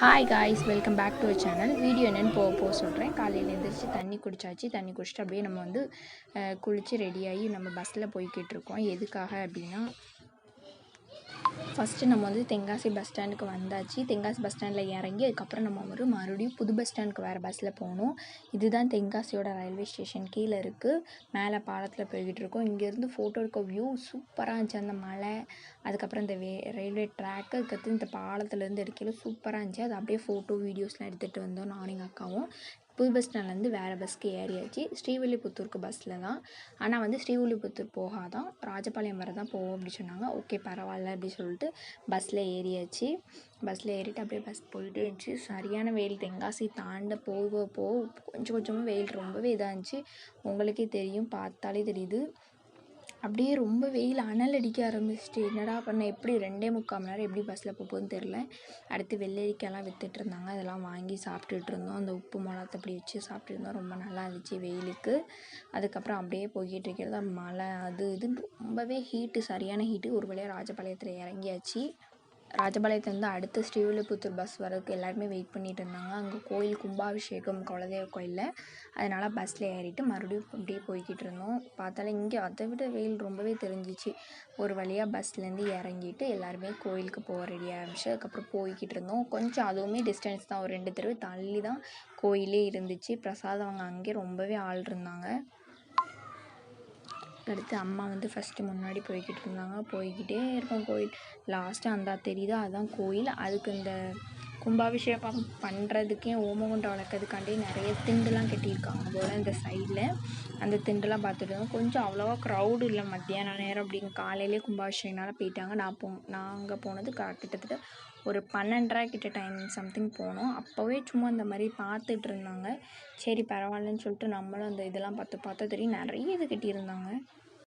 Hi guys welcome back to channel video என்னென்னு போக போக சொல்கிறேன் காலையில் எழுந்திரிச்சு தண்ணி குடிச்சாச்சு. தண்ணி குடிச்சிட்டு அப்படியே நம்ம வந்து குளித்து ரெடியாகி நம்ம பஸ்ஸில் போய்கிட்டு இருக்கோம். எதுக்காக அப்படின்னா ஃபஸ்ட்டு நம்ம வந்து தென்காசி பஸ் ஸ்டாண்டுக்கு வந்தாச்சு. தென்காசி பஸ் ஸ்டாண்டில் இறங்கி அதுக்கப்புறம் நம்ம ஒரு மறுபடியும் புது பஸ் ஸ்டாண்டுக்கு வேறு பஸ்ஸில் போகணும் இதுதான் தென்காசியோட ரயில்வே ஸ்டேஷன் கீழே இருக்குது மேலே பாலத்தில் போய்கிட்டு இருக்கோம். இங்கேருந்து ஃபோட்டோ இருக்க வியூ சூப்பராக இருந்துச்சு. அந்த மலை அதுக்கப்புறம் இந்த வே ரயில்வே ட்ராக்கு அதுக்கடுத்து இந்த பாலத்துலேருந்து எடுக்கல சூப்பராக இருந்துச்சு. அது அப்படியே ஃபோட்டோ வீடியோஸ்லாம் எடுத்துகிட்டு வந்தோம். நானும் எங்கள் அக்காவும். புது பஸ் ஸ்டாண்ட்லேருந்து வேறு பஸ்க்கு ஏறியாச்சு. ஸ்ரீவில்லிபுத்தூருக்கு பஸ்ஸில் தான். ஆனால் வந்து ஸ்ரீவில்லிபுத்தூர் போகாதான். ராஜபாளையம் வர தான் போவோம் அப்படி சொன்னாங்க. ஓகே பரவாயில்ல அப்படி சொல்லிட்டு பஸ்ஸில் ஏறியாச்சு. பஸ்ஸில் ஏறிட்டு அப்படியே பஸ் போயிட்டே இருந்துச்சு. சரியான வெயில். தென்காசி தாண்ட போக போக கொஞ்சம் கொஞ்சமாக வெயில் ரொம்பவே இதாக இருந்துச்சு. உங்களுக்கே தெரியும். பார்த்தாலே தெரியுது. அப்படியே ரொம்ப வெயில் அனல் அடிக்க ஆரம்பிச்சிட்டு என்னடா பண்ண எப்படி ரெண்டே முக்கால் மணி நேரம் எப்படி பஸ்ஸில் போகுதுன்னு தெரில அடுத்து வெள்ளரிக்காயெல்லாம் வித்துட்டு இருந்தாங்க. அதெல்லாம் வாங்கி சாப்பிட்டுட்டு இருந்தோம். அந்த உப்பு மிளகாத்த அப்படி வச்சு சாப்பிட்டுருந்தோம் ரொம்ப நல்லா இருந்துச்சு வெயிலுக்கு. அதுக்கப்புறம் அப்படியே போய்கிட்டு இருக்கிறது மழை அது இதுன்னு ரொம்பவே ஹீட்டு சரியான ஹீட்டு ஒரு வழியாக ராஜபாளையத்தில் இறங்கியாச்சு. ராஜபாளையத்துலேருந்து அடுத்து ஸ்ரீவில்லிபுத்தூர் பஸ் வரதுக்கு எல்லாருமே வெயிட் பண்ணிட்டு இருந்தாங்க. அங்கே கோயில் கும்பாபிஷேகம் குலதெய்வ கோயிலில். அதனால் பஸ்ஸில் ஏறிட்டு மறுபடியும் அப்படியே போய்கிட்டு இருந்தோம். பார்த்தாலே இங்கே அதை விட வெயில் ரொம்பவே தெரிஞ்சிச்சு. ஒரு வழியாக பஸ்லேருந்து இறங்கிட்டு எல்லாருமே கோயிலுக்கு போக ரெடி ஆரம்பிச்சு அதுக்கப்புறம் போய்கிட்டு இருந்தோம். கொஞ்சம் அதுவுமே டிஸ்டன்ஸ் தான். ஒரு ரெண்டு தெருவு தள்ளி தான் கோயிலே இருந்துச்சு. பிரசாதம் அவங்க அங்கேயே ரொம்பவே ஆள் இருந்தாங்க. அடுத்து அம்மா வந்து ஃபஸ்ட்டு முன்னாடி போய்கிட்டு இருந்தாங்க. போய்கிட்டே இருக்கோம் கோயில். லாஸ்ட்டு அந்த தெரியுது? அதுதான் கோயில். அதுக்கு இந்த கும்பாபிஷேகம் பண்ணுறதுக்கே ஓமகுண்டம் வளர்க்கறதுக்காண்டி நிறைய திண்டுலாம் கட்டியிருக்காங்க. போல் இந்த சைடில் அந்த திண்டுலாம் பார்த்துட்டு இருந்தோம். கொஞ்சம் அவ்வளோவா க்ரௌடு இல்லை. மத்தியான நேரம் அப்படிங்க காலையிலே கும்பாபிஷேகனால போயிட்டாங்க. நான் போ நாங்கள் போனது க கிட்டத்தட்ட ஒரு பன்னெண்டரை கிட்ட டைம் சம்திங் போனோம். அப்போவே சும்மா இந்த மாதிரி பார்த்துட்டு இருந்தாங்க. சரி பரவாயில்லன்னு சொல்லிட்டு நம்மளும் அந்த இதெல்லாம் பார்த்து பார்த்தா தெரியும். நிறைய இது கட்டியிருந்தாங்க.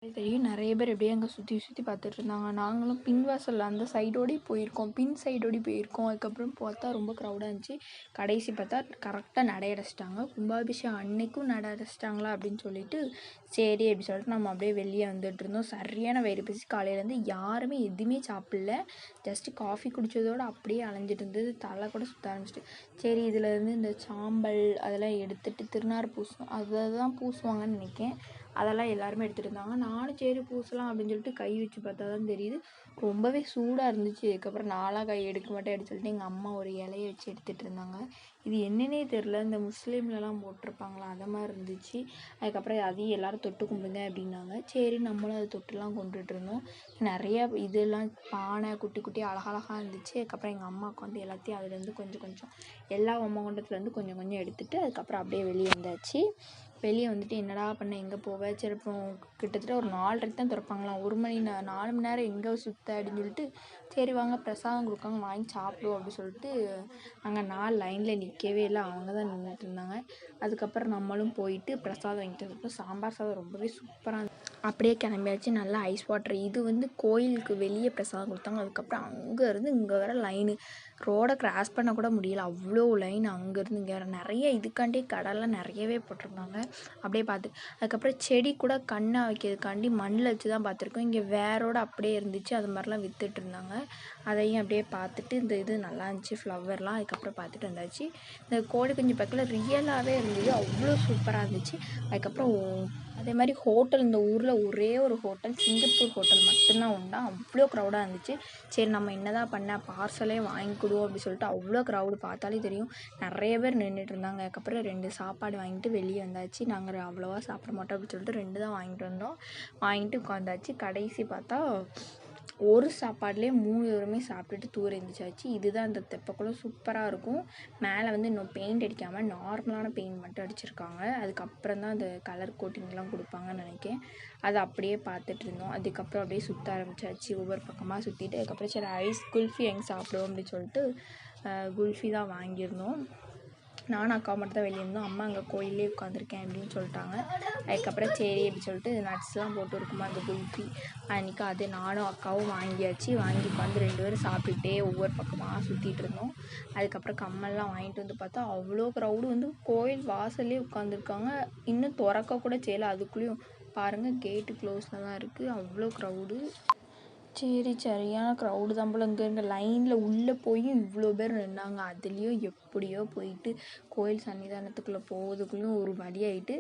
தெரியும். நிறைய பேர் எப்படியே அங்கே சுற்றி சுற்றி பார்த்துட்டு இருந்தாங்க. நாங்களும் பின்வாசலில் அந்த சைடோடய போயிருக்கோம். பின் சைடோடய போயிருக்கோம். அதுக்கப்புறம் பார்த்தா ரொம்ப க்ரௌடாக இருந்துச்சு. கடைசி பார்த்தா கரெக்டாக நடை அடைச்சிட்டாங்க. கும்பாபிஷேகம் அன்னைக்கும் நடை அடைச்சிட்டாங்களா அப்படின்னு சொல்லிட்டு சரி அப்படி சொல்லிட்டு நம்ம அப்படியே வெளியே வந்துட்டு இருந்தோம். சரியான வயிறு பேசி. காலையிலேருந்து யாருமே எதுவுமே சாப்பிடல. ஜஸ்ட்டு காஃபி குடித்ததோடு அப்படியே அலைஞ்சிட்டு இருந்தது. தலை கூட சுற்ற ஆரம்பிச்சிட்டு. சரி இதில் இருந்து இந்த சாம்பல் அதெல்லாம் எடுத்துகிட்டு திருநாறு பூசும் அதை தான் பூசுவாங்கன்னு நினைக்கேன். அதெல்லாம் எல்லாருமே எடுத்துகிட்டு இருந்தாங்க. நானும் சரி பூசலாம் அப்படின்னு சொல்லிட்டு கை வச்சு பார்த்தா தான் தெரியுது. ரொம்பவே சூடாக இருந்துச்சு. அதுக்கப்புறம் நாளாக கை எடுக்க மாட்டேன் அப்படின்னு சொல்லிட்டு எங்கள் அம்மா ஒரு இலையை வச்சு எடுத்துகிட்டு இருந்தாங்க. இது என்னன்னே தெரில இந்த முஸ்லீம்லலாம் போட்டிருப்பாங்களா? அதை மாதிரி இருந்துச்சு. அதுக்கப்புறம் அதையும் எல்லாரும் தொட்டு கும்பிடுங்க அப்படின்னாங்க. சரி நம்மளும் அதை தொட்டுலாம் கொண்டுட்டு இருந்தோம். நிறைய இதெல்லாம் பானை குட்டி குட்டி அழகழகாக இருந்துச்சு. அதுக்கப்புறம் எங்கள் அம்மாவுக்கு வந்து எல்லாத்தையும் அதுலேருந்து கொஞ்சம் கொஞ்சம் எல்லா குண்டத்துலேருந்து கொஞ்சம் கொஞ்சம் எடுத்துகிட்டு அதுக்கப்புறம் அப்படியே வெளியே வந்தாச்சு. வெளியே வந்துட்டு என்னடா பண்ண எங்கே போவ? சரி அப்புறம் கிட்டத்தட்ட ஒரு நாலரைக்கு தான் திறப்பாங்களாம். ஒரு மணி நே நாலு மணி நேரம் எங்கே சுற்ற அப்படின்னு சொல்லிட்டு சரி வாங்க பிரசாதம் கொடுக்காங்க வாங்கி சாப்பிடுவோம் அப்படின்னு சொல்லிட்டு அங்கே நாலு லைனில் நிற்கவே இல்லை. அவங்க தான் நின்றுட்டு இருந்தாங்க. அதுக்கப்புறம் நம்மளும் போயிட்டு பிரசாதம் வாங்கிட்டு வந்தப்போ சாம்பார் சாதம் ரொம்பவே சூப்பராக அப்படியே கிளம்பியாச்சு. நல்லா ஐஸ் வாட்டர் இது வந்து கோயிலுக்கு வெளியே பிரசாதம் கொடுத்தாங்க. அதுக்கப்புறம் அங்கேருந்து இங்கே வர லைனு ரோடை கிராஸ் பண்ண கூட முடியல. அவ்வளோ லைன் அங்கேருந்து இங்கே வர. நிறைய இதுக்காண்டி கடைலாம் நிறையவே போட்டிருந்தாங்க. அப்படியே பார்த்து அதுக்கப்புறம் செடி கூட கண்ணை வைக்கிறதுக்காண்டி மண்ணில் வச்சு தான் பார்த்துருக்கோம். இங்கே வேரோடு அப்படியே இருந்துச்சு. அது மாதிரிலாம் வித்துட்டு இருந்தாங்க. அதையும் அப்படியே பார்த்துட்டு இந்த இது நல்லா இருந்துச்சு. ஃப்ளவர்லாம் அதுக்கப்புறம் பார்த்துட்டு வந்தாச்சு. இந்த கோழி குஞ்சு பக்கத்தில் ரியலாகவே இருந்தது. அவ்வளோ சூப்பராக இருந்துச்சு. அதுக்கப்புறம் அதே மாதிரி ஹோட்டல் இந்த ஊரில் ஒரே ஒரு ஹோட்டல் சிங்கப்பூர் ஹோட்டல் மட்டும்தான் உண்டா? அவ்வளோ க்ரௌடாக இருந்துச்சு. சரி நம்ம என்னதான் பண்ண பார்சலே வாங்கிக்கிடுவோம் அப்படி சொல்லிட்டு அவ்வளோ க்ரௌடு பார்த்தாலே தெரியும். நிறைய பேர் நின்றுட்டு இருந்தாங்க. அதுக்கப்புறம் ரெண்டு சாப்பாடு வாங்கிட்டு வெளியே வந்தாச்சு. நாங்கள் அவ்வளோவா சாப்பிட மாட்டோம் அப்படின்னு சொல்லிட்டு ரெண்டு தான் வாங்கிட்டு வந்தோம். வாங்கிட்டு உட்காந்தாச்சு. கடைசி பார்த்தா ஒரு சாப்பாடுலேயே மூணு பேருமே சாப்பிட்டுட்டு தூர எழுந்திரிச்சாச்சு இதுதான் அந்த தெப்பக்குளம். சூப்பராக இருக்கும். மேலே வந்து இன்னும் பெயிண்ட் அடிக்காமல் நார்மலான பெயிண்ட் மட்டும் அடிச்சிருக்காங்க. அதுக்கப்புறம் தான் அந்த கலர் கோட்டிங்லாம் கொடுப்பாங்கன்னு நினைக்கிறேன். அதை அப்படியே பார்த்துட்டு இருந்தோம். அதுக்கப்புறம் அப்படியே சுற்ற ஆரம்பிச்சாச்சு. ஒவ்வொரு பக்கமாக சுற்றிட்டு அதுக்கப்புறம் சரி ஐஸ் குல்ஃபி எங்கே சாப்பிடுவோம் அப்படின்னு சொல்லிட்டு குல்ஃபி தான் வாங்கியிருந்தோம். நானும் அக்கா மட்டும் தான் வெளியே இருந்தோம் அம்மா அங்கே கோயிலே உட்காந்துருக்கேன் அப்படின்னு சொல்லிட்டாங்க. அதுக்கப்புறம் சரி அப்படி சொல்லிட்டு நட்ஸ்லாம் போட்டு இருக்குமா அந்த குல்ஃபி? அன்றைக்கி அது நானும் அக்காவும் வாங்கியாச்சு. வாங்கி உட்காந்து ரெண்டு பேரும் சாப்பிட்டுட்டே ஒவ்வொரு பக்கமாக சுற்றிட்டு இருந்தோம். அதுக்கப்புறம் கம்மல்லாம் வாங்கிட்டு வந்து பார்த்தா அவ்வளோ க்ரௌடு வந்து கோயில் வாசல்லே உட்காந்துருக்காங்க இன்னும் திறக்க கூட செய்யலை. அதுக்குள்ளேயும் பாருங்கள் கேட்டு க்ளோஸில் தான் இருக்குது அவ்வளோ க்ரௌடு சரி சரியான க்ரௌடு தான் போல் இங்கே. இங்கே லைனில் உள்ளே போய் இவ்வளோ பேர் நின்னாங்க. அதுலேயும் எப்படியோ போயிட்டு கோயில் சன்னிதானத்துக்குள்ளே போகிறதுக்குள்ளே ஒரு வழியாயிட்டு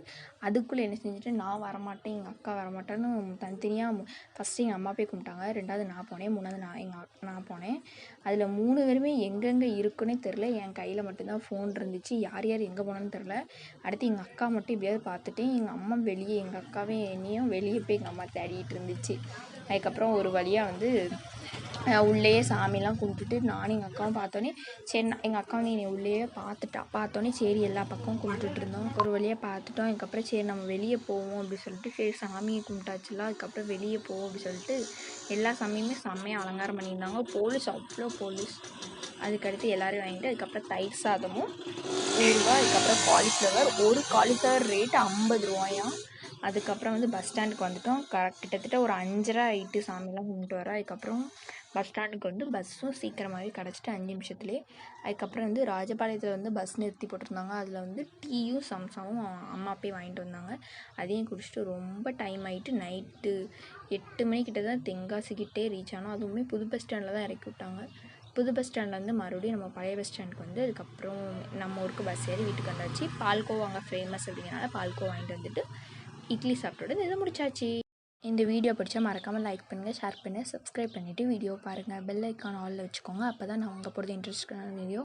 அதுக்குள்ளே என்ன செஞ்சுட்டு நான் வரமாட்டேன் எங்கள் அக்கா வரமாட்டேன்னு தனித்தனியாக ஃபஸ்ட்டு எங்கள் அம்மா போய் கும்பிட்டாங்க. ரெண்டாவது நான் போனேன். மூணாவது நான் எங்கள் நான் போனேன். அதில் மூணு பேருமே எங்கெங்கே இருக்குன்னே தெரில என் கையில் மட்டும்தான் ஃபோன் இருந்துச்சு. யார் யார் எங்கே போனான்னு தெரில அடுத்து எங்கள் அக்கா மட்டும் எப்படியாவது பார்த்துட்டேன். எங்கள் அம்மா வெளியே எங்கள் அக்காவே என்னையும் வெளியே போய் எங்கள் அம்மா தேடிட்டு இருந்துச்சு. அதுக்கப்புறம் ஒரு வழியாக வந்து உள்ளேயே சாமிலாம் கும்பிட்டுட்டு நானும் எங்கள் அக்காவும் பார்த்தோன்னே சரி நான் எங்கள் அக்கா வந்து என்னை உள்ளேயே பார்த்துட்டா. பார்த்தோன்னே சரி எல்லா பக்கமும் கும்பிட்டுட்ருந்தோம் ஒரு வழியாக பார்த்துட்டோம். அதுக்கப்புறம் சரி நம்ம வெளியே போவோம் அப்படி சொல்லிட்டு சரி சாமியை கும்பிட்டாச்சுல அதுக்கப்புறம் வெளியே போவோம் அப்படி சொல்லிட்டு எல்லா சாமியுமே செம்மையாக அலங்காரம் பண்ணியிருந்தாங்க. போலீஸ் அவ்வளோ போலீஸ். அதுக்கடுத்து எல்லோரும் வாங்கிட்டு அதுக்கப்புறம் தயிர் சாதமும் ஊறுகாய் அதுக்கப்புறம் காலிஃப்ளவர் ஒரு காலிஃப்ளவர் ரேட் ஐம்பது ரூபாயாம் அதுக்கப்புறம் வந்து பஸ் ஸ்டாண்டுக்கு வந்துட்டோம். க கிட்டத்தட்ட ஒரு அஞ்சரை ஆயிட்டு சாமிலாம் கும்பிட்டு வர அதுக்கப்புறம் பஸ் ஸ்டாண்டுக்கு வந்து பஸ்ஸும் சீக்கிரமாகவே கிடச்சிட்டு அஞ்சு நிமிஷத்துலேயே அதுக்கப்புறம் வந்து ராஜபாளையத்தில் வந்து பஸ் நிறுத்தி போட்டிருந்தாங்க. அதில் வந்து டீயும் சம்சாவும் அம்மா போய் வாங்கிட்டு வந்தாங்க. அதையும் குடிச்சிட்டு ரொம்ப டைம் ஆகிட்டு நைட்டு எட்டு மணிக்கிட்ட தான் தென்காசிக்கிட்டே ரீச் ஆனோம். அதுவுமே புது பஸ் ஸ்டாண்டில் தான் இறக்கி விட்டாங்க. புது பஸ் ஸ்டாண்ட்லேருந்து மறுபடியும் நம்ம பழைய பஸ் ஸ்டாண்டுக்கு வந்து அதுக்கப்புறம் நம்ம ஊருக்கு பஸ் ஏறி வீட்டுக்கு வந்தாச்சு. பால்கோவா அங்கே ஃபேமஸ் அப்படிங்கிறனால பால்கோ வாங்கிட்டு வந்துட்டு இட்லி சாப்பிட்டோட இதை முடிச்சாச்சு. இந்த வீடியோ பிடிச்சா மறக்காமல் லைக் பண்ணுங்கள் ஷேர் பண்ணுங்கள் சப்ஸ்கிரைப் பண்ணிவிட்டு வீடியோ பாருங்கள் பெல் ஐக்கான் ஆலில் வச்சுக்கோங்க. அப்போ தான் நான் உங்கள் போகிறது இன்ட்ரெஸ்டான வீடியோ